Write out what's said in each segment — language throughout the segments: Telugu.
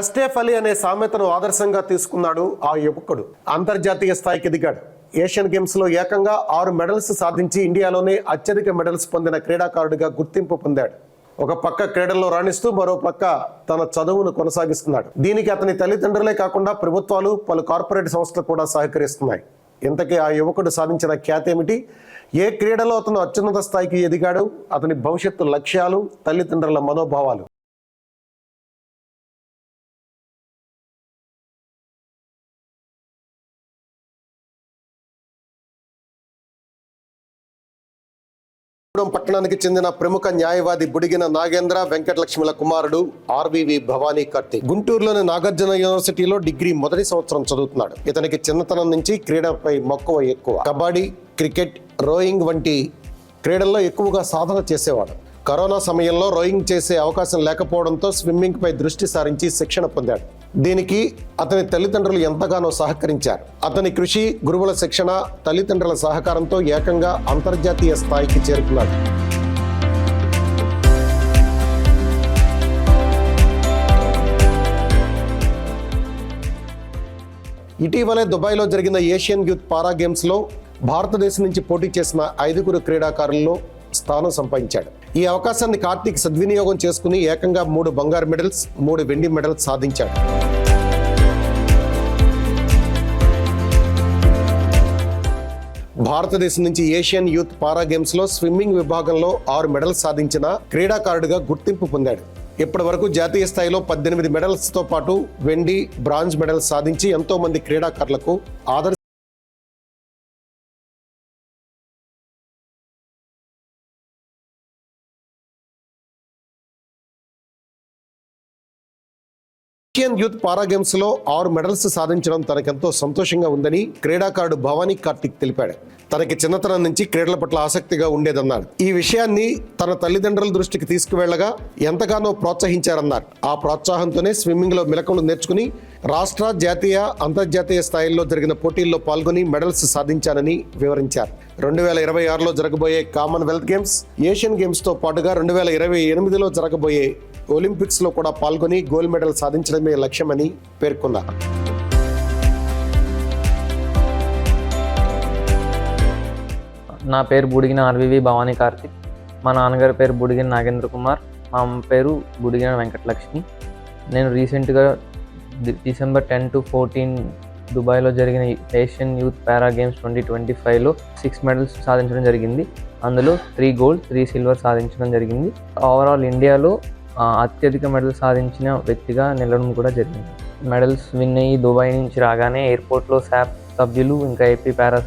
అస్టేఫ్ అలీ అనే సామెతను ఆదర్శంగా తీసుకున్నాడు ఆ యువకుడు. అంతర్జాతీయ స్థాయికి ఎదిగాడు ఏషియన్ గేమ్స్లో ఏకంగా ఆరు మెడల్స్ సాధించి ఇండియాలోనే అత్యధిక మెడల్స్ పొందిన క్రీడాకారుడిగా గుర్తింపు పొందాడు. ఒక పక్క క్రీడల్లో రాణిస్తూ మరో పక్క తన చదువును కొనసాగిస్తున్నాడు. దీనికి అతని తల్లిదండ్రులే కాకుండా ప్రభుత్వాలు పలు కార్పొరేట్ సంస్థలు కూడా సహకరిస్తున్నాయి. ఇంతకీ ఆ యువకుడు సాధించిన ఖ్యాతి ఏమిటి ఏ క్రీడలో అతను అత్యున్నత స్థాయికి ఎదిగాడు? అతని భవిష్యత్తు లక్ష్యాలు తల్లిదండ్రుల మనోభావాలు. పట్టణానికి చెందిన ప్రముఖ న్యాయవాది బుడిగిన నాగేంద్ర వెంకటలక్ష్మిల కుమారుడు ఆర్వివి భవానీ కర్తి గుంటూరులోని నాగార్జున యూనివర్సిటీలో డిగ్రీ మొదటి సంవత్సరం చదువుతున్నాడు. ఇతనికి చిన్నతనం నుంచి క్రీడపై మక్కువ ఎక్కువ. కబడ్డీ క్రికెట్ రోయింగ్ వంటి క్రీడల్లో ఎక్కువగా సాధన చేసేవాడు. కరోనా సమయంలో రోయింగ్ చేసే అవకాశం లేకపోవడంతో స్విమ్మింగ్ పై దృష్టి సారించి శిక్షణ పొందాడు. దీనికి అతని తల్లిదండ్రులు ఎంతగానో సహకరించారు. అతని కృషి గురువుల శిక్షణ తల్లిదండ్రుల సహకారంతో ఏకంగా అంతర్జాతీయ స్థాయికి చేరుకున్నాడు. ఇటీవలే దుబాయ్లో జరిగిన ఏషియన్ యూత్ పారా గేమ్స్లో భారతదేశం నుంచి పోటీ చేసిన ఐదుగురు క్రీడాకారుల్లో స్థానం సంపాదించాడు. ఈ అవకాశాన్ని కార్తీక్ సద్వినియోగం చేసుకుని ఏకంగా మూడు బంగారు మెడల్స్ మూడు వెండి మెడల్స్ సాధించాడు. భారతదేశం నుంచి ఏషియన్ యూత్ పారా గేమ్స్లో స్విమ్మింగ్ విభాగంలో ఆరు మెడల్స్ సాధించిన క్రీడాకారుడిగా గుర్తింపు పొందాడు. ఇప్పటి వరకు జాతీయ స్థాయిలో పద్దెనిమిది మెడల్స్తో పాటు వెండి బ్రాంజ్ మెడల్స్ సాధించి ఎంతో మంది క్రీడాకారులకు ఆదర్శ ఏషియన్ యూత్ పారా గేమ్స్లో ఆరు మెడల్స్ సాధించడం తనకెంతో సంతోషంగా ఉందని క్రీడాకారుడు భవానీ కార్తిక్ తెలిపాడు. తనకి చిన్నతనం నుంచి క్రీడల పట్ల ఆసక్తిగా ఉండేదన్నాడు. ఈ విషయాన్ని తన తల్లిదండ్రుల దృష్టికి తీసుకువెళ్ళగా ఎంతగానో ప్రోత్సహించారన్నారు. ఆ ప్రోత్సాహంతోనే స్విమ్మింగ్లో మెలకులు నేర్చుకుని రాష్ట్ర జాతీయ అంతర్జాతీయ స్థాయిల్లో జరిగిన పోటీల్లో పాల్గొని మెడల్స్ సాధించానని వివరించారు. రెండు వేల ఇరవై ఆరులో జరగబోయే కామన్వెల్త్ గేమ్స్ ఏషియన్ గేమ్స్తో పాటుగా రెండు వేల ఇరవై ఎనిమిదిలో జరగబోయే ఒలింపిక్స్లో కూడా పాల్గొని గోల్డ్ మెడల్ సాధించడమే లక్ష్యమని పేర్కొన్నారు. నా పేరు బుడిగిన ఆర్వివి భవానీ కార్తిక్. మా నాన్నగారి పేరు బుడిగిన నాగేంద్ర కుమార్. మా అమ్మ పేరు బుడిగిన వెంకటలక్ష్మి. నేను రీసెంట్గా డిసెంబర్ టెన్ టు ఫోర్టీన్ దుబాయ్లో జరిగిన Asian youth para games twenty twenty ఫైవ్లో సిక్స్ మెడల్స్ సాధించడం జరిగింది. అందులో త్రీ గోల్డ్ త్రీ సిల్వర్ సాధించడం జరిగింది. ఓవరాల్ ఇండియాలో అత్యధిక మెడల్స్ సాధించిన వ్యక్తిగా నిలవడం కూడా జరిగింది. మెడల్స్ విన్ అయ్యి దుబాయ్ నుంచి రాగానే ఎయిర్పోర్ట్లో శాప్ సభ్యులు ఇంకా ఏపీ పారా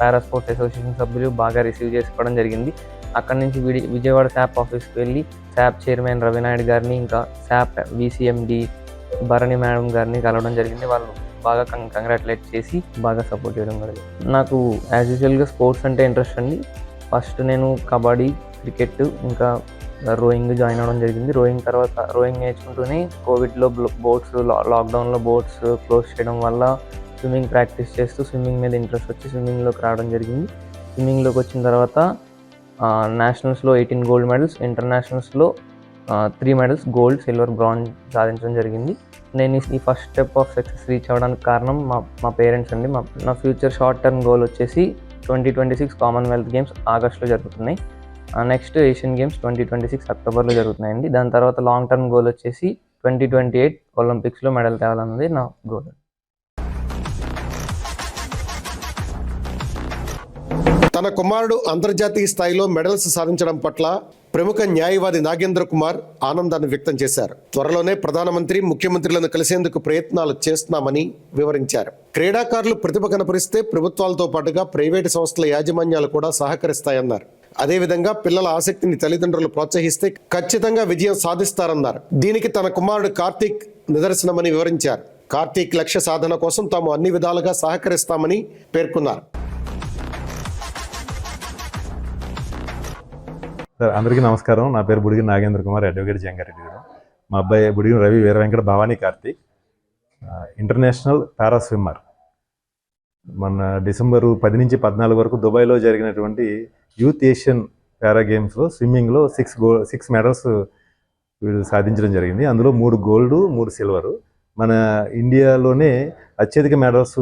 పారాస్పోర్ట్స్ అసోసియేషన్ సభ్యులు బాగా రిసీవ్ చేసుకోవడం జరిగింది. అక్కడి నుంచి విడి విజయవాడ శాప్ ఆఫీస్కి వెళ్ళి శాప్ చైర్మన్ రవినాయుడు గారిని ఇంకా శాప్ విసిఎండి భరణి మేడం గారిని కలవడం జరిగింది. వాళ్ళు బాగా కంగ్రాచులేట్ చేసి బాగా సపోర్ట్ చేయడం జరిగింది. నాకు యాజ్ యూజువల్గా స్పోర్ట్స్ అంటే ఇంట్రెస్ట్ అండి. ఫస్ట్ నేను కబడ్డీ క్రికెట్ ఇంకా రోయింగ్ జాయిన్ అవ్వడం జరిగింది. రోయింగ్ తర్వాత రోయింగ్ నేర్చుకుంటూనే కోవిడ్లో బోట్స్ లాక్డౌన్లో బోట్స్ క్లోజ్ చేయడం వల్ల స్విమ్మింగ్ ప్రాక్టీస్ చేస్తూ స్విమ్మింగ్ మీద ఇంట్రెస్ట్ వచ్చి స్విమ్మింగ్లోకి రావడం జరిగింది. స్విమ్మింగ్లోకి వచ్చిన తర్వాత నేషనల్స్లో eighteen gold medals ఇంటర్నేషనల్స్లో three medals gold silver bronze సాధించడం జరిగింది. నేను ఈ- ఈ first step of success reach అవ్వడానికి కారణం మా మా పేరెంట్స్ అండి. మా నా ఫ్యూచర్ షార్ట్ టర్మ్ గోల్ వచ్చేసి twenty twenty six Commonwealth Games ఆగస్ట్లో జరుగుతున్నాయి. Next Asian Games twenty twenty six అక్టోబర్లో జరుగుతున్నాయండి. దాని తర్వాత లాంగ్ టర్మ్ గోల్ వచ్చేసి ట్వంటీ ట్వంటీ ఎయిట్ ఒలింపిక్స్లో మెడల్ తేవాలన్నది నా గోల్ తన కుమారుడు అంతర్జాతీయ స్థాయిలో మెడల్స్ సాధించడం పట్ల ప్రముఖ న్యాయవాది నాగేంద్ర కుమార్ ఆనందాన్ని వ్యక్తం చేశారు. త్వరలోనే ప్రధానమంత్రి ముఖ్యమంత్రులను కలిసేందుకు ప్రయత్నాలు చేస్తున్నామని వివరించారు. క్రీడాకారులు ప్రతిభ కనపరిస్తే ప్రభుత్వాలతో పాటుగా ప్రైవేటు సంస్థల యాజమాన్యాలు కూడా సహకరిస్తాయన్నారు. అదేవిధంగా పిల్లల ఆసక్తిని తల్లిదండ్రులు ప్రోత్సహిస్తే ఖచ్చితంగా విజయం సాధిస్తారన్నారు. దీనికి తన కుమారుడు కార్తీక్ నిదర్శనమని వివరించారు. కార్తీక్ లక్ష్య సాధన కోసం తాము అన్ని విధాలుగా సహకరిస్తామని పేర్కొన్నారు. సార్ అందరికీ నమస్కారం. నా పేరు బుడిగి నాగేంద్ర కుమార్ అడ్వకేట్ జంగారెడ్డి గారు. మా అబ్బాయి Budigi Ravi Veera Venkata Bhavani Karthik international para swimmer. మన డిసెంబరు పది నుంచి పద్నాలుగు వరకు దుబాయ్లో జరిగినటువంటి యూత్ ఏషియన్ పారా గేమ్స్లో స్విమ్మింగ్లో సిక్స్ గో సిక్స్ మెడల్స్ వీళ్ళు సాధించడం జరిగింది. అందులో మూడు గోల్డ్ మూడు సిల్వరు. మన ఇండియాలోనే అత్యధిక మెడల్స్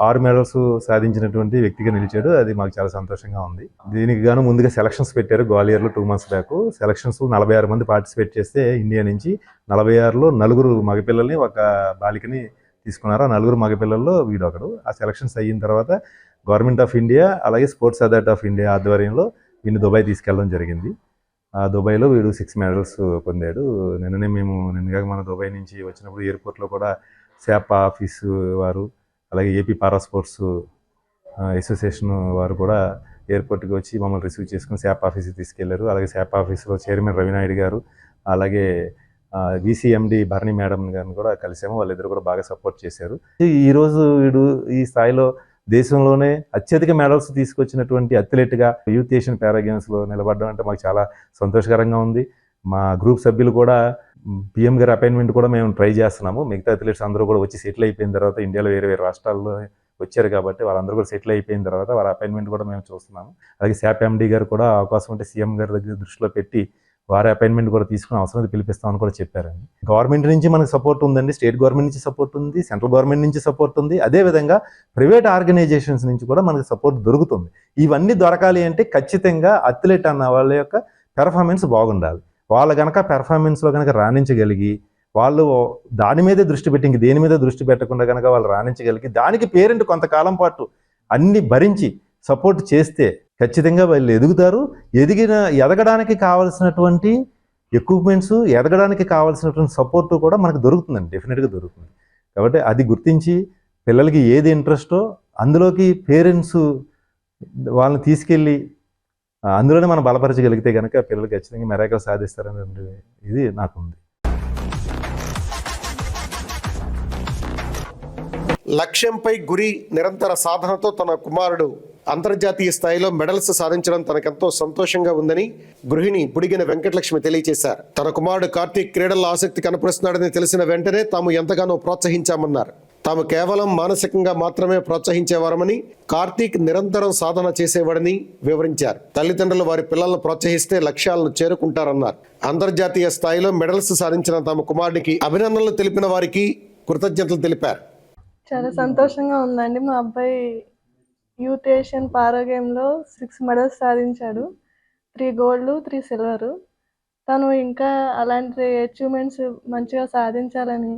ఆరు మెడల్స్ సాధించినటువంటి వ్యక్తిగా నిలిచాడు. అది మాకు చాలా సంతోషంగా ఉంది. దీనికి గాను ముందుగా సెలక్షన్స్ పెట్టారు గ్వాలియర్లో టూ మంత్స్ బ్యాక్. సెలక్షన్స్ నలభై ఆరు మంది పార్టిసిపేట్ చేస్తే ఇండియా నుంచి నలభై ఆరులో నలుగురు మగపిల్లల్ని ఒక బాలికని తీసుకున్నారు? ఆ నలుగురు మగపిల్లల్లో వీడు ఒకడు ఆ సెలక్షన్స్ అయిన తర్వాత గవర్నమెంట్ ఆఫ్ ఇండియా అలాగే స్పోర్ట్స్ అథారిటీ ఆఫ్ ఇండియా ఆధ్వర్యంలో వీడిని దుబాయ్ తీసుకెళ్ళడం జరిగింది. ఆ దుబాయ్లో వీడు సిక్స్ మెడల్స్ పొందాడు. నిన్ననే మేము నిన్నగా మన దుబాయ్ నుంచి వచ్చినప్పుడు ఎయిర్పోర్ట్లో కూడా సేప ఆఫీసు వారు అలాగే ఏపీ పారా స్పోర్ట్స్ అసోసియేషన్ వారు కూడా ఎయిర్పోర్ట్కి వచ్చి మమ్మల్ని రిసీవ్ చేసుకుని శాప్ ఆఫీస్కి తీసుకెళ్ళారు అలాగే శాప్ ఆఫీస్లో చైర్మన్ రవినాయుడు గారు అలాగే విసిఎండి భరణి మేడం గారిని కూడా కలిసాము. వాళ్ళిద్దరు కూడా బాగా సపోర్ట్ చేశారు. ఈరోజు వీడు ఈ స్థాయిలో దేశంలోనే అత్యధిక మెడల్స్ తీసుకొచ్చినటువంటి అథ్లెట్గా యూత్ ఏషియన్ పారాగేమ్స్లో నిలబడడం అంటే మాకు చాలా సంతోషకరంగా ఉంది. మా గ్రూప్ సభ్యులు కూడా పిఎం గారి అపాయింట్మెంట్ కూడా మేము ట్రై చేస్తున్నాము. మిగతా అథ్లెట్స్ అందరూ కూడా వచ్చి సెటిల్ అయిపోయిన తర్వాత ఇండియాలో వేరే వేరే రాష్ట్రాల్లో వచ్చారు కాబట్టి వాళ్ళందరూ కూడా సెటిల్ అయిపోయిన తర్వాత వాళ్ళ అపాయింట్మెంట్ కూడా మేము చూస్తున్నాము. అలాగే శాప్ ఎండి గారు కూడా అవకాశం ఉంటే సీఎం గారి దగ్గర దృష్టిలో పెట్టి వారి అపాయింట్మెంట్ కూడా తీసుకుని అవసరం పిలిపిస్తామని కూడా చెప్పారండి. గవర్నమెంట్ నుంచి మనకు సపోర్ట్ ఉందండి స్టేట్ గవర్నమెంట్ నుంచి సపోర్ట్ ఉంది సెంట్రల్ గవర్నమెంట్ నుంచి సపోర్ట్ ఉంది. అదేవిధంగా ప్రైవేట్ ఆర్గనైజేషన్స్ నుంచి కూడా మనకు సపోర్ట్ దొరుకుతుంది. ఇవన్నీ దొరకాలి అంటే ఖచ్చితంగా అథ్లెట్ అన్న వాళ్ళ యొక్క పెర్ఫార్మెన్స్ బాగుండాలి. వాళ్ళు కనుక పెర్ఫార్మెన్స్లో కనుక రాణించగలిగి వాళ్ళు దాని మీదే దృష్టి పెట్టి ఇంక దేని మీద దృష్టి పెట్టకుండా కనుక వాళ్ళు రాణించగలిగి దానికి పేరెంట్ కొంతకాలం పాటు అన్ని భరించి సపోర్ట్ చేస్తే ఖచ్చితంగా వాళ్ళు ఎదుగుతారు. ఎదిగిన ఎదగడానికి కావాల్సినటువంటి ఎక్విప్మెంట్స్ ఎదగడానికి కావాల్సినటువంటి సపోర్ట్ కూడా మనకు దొరుకుతుందండి. డెఫినెట్గా దొరుకుతుంది. కాబట్టి అది గుర్తించి పిల్లలకి ఏది ఇంట్రెస్టో అందులోకి పేరెంట్స్ వాళ్ళని తీసుకెళ్ళి అందులోనే మనం బలపరచగలిగితే కనుక పిల్లలు ఖచ్చితంగా మెరాకలు సాధిస్తారనే ఇది నాకుంది. లక్ష్యంపై గురి నిరంతర సాధనతో తన కుమారుడు అంతర్జాతీయ స్థాయిలో మెడల్స్ సాధించడం తనకెంతో సంతోషంగా ఉందని గృహిణి బుడిగిన వెంకటలక్ష్మి తెలియజేశారు తన కుమారుడు కార్తీక్ క్రీడల్లో ఆసక్తి కనపరుస్తున్నాడని తెలిసిన వెంటనే తాము ఎంతగానో ప్రోత్సహించామన్నారు. తాము కేవలం మానసికంగా మాత్రమే ప్రోత్సహించేవారమని కార్తీక్ నిరంతరం సాధన చేసేవాడని వివరించారు. తల్లిదండ్రులు వారి పిల్లలను ప్రోత్సహిస్తే లక్ష్యాలను చేరుకుంటారన్నారు. అంతర్జాతీయ స్థాయిలో మెడల్స్ సాధించిన తమ కుమారుడికి అభినందనలు తెలిపిన వారికి కృతజ్ఞతలు తెలిపారు. చాలా సంతోషంగా ఉందండి. మా అబ్బాయి యూత్ ఏషియన్ పారో గేమ్లో సిక్స్ మెడల్స్ సాధించాడు. Three gold three silver. తను ఇంకా అలాంటి అచీవ్మెంట్స్ మంచిగా సాధించాలని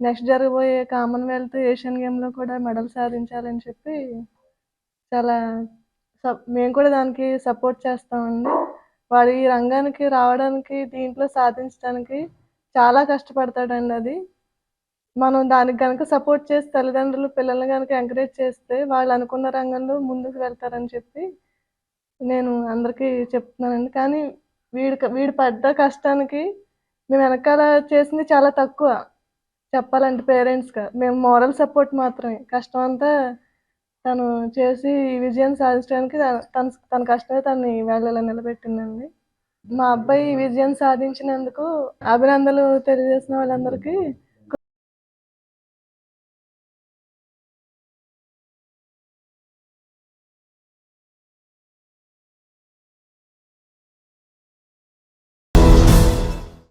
నెక్స్ట్ జరగబోయే కామన్వెల్త్ ఏషియన్ గేమ్లో కూడా మెడల్ సాధించాలని చెప్పి చాలా సప్ మేము కూడా దానికి సపోర్ట్ చేస్తామండి. వాడు ఈ రంగానికి రావడానికి దీంట్లో సాధించడానికి చాలా కష్టపడతాడండి అది. మనం దానికి కనుక సపోర్ట్ చేసి తల్లిదండ్రులు పిల్లల్ని కనుక ఎంకరేజ్ చేస్తే వాళ్ళు అనుకున్న రంగంలో ముందుకు వెళ్తారని చెప్పి నేను అందరికీ చెప్తున్నానండి. కానీ వీడి వీడు పడ్డ కష్టానికి మేము వెనకాల చేసింది చాలా తక్కువ. చెప్పాలంటే పేరెంట్స్గా. మేము మోరల్ సపోర్ట్ మాత్రమే. కష్టం అంతా తను చేసి ఈ విజయం సాధించడానికి తన- తన కష్టమే తను వేళలో నిలబెట్టిందండి. మా అబ్బాయి ఈ విజయం సాధించినందుకు అభినందనలు తెలియజేసిన వాళ్ళందరికీ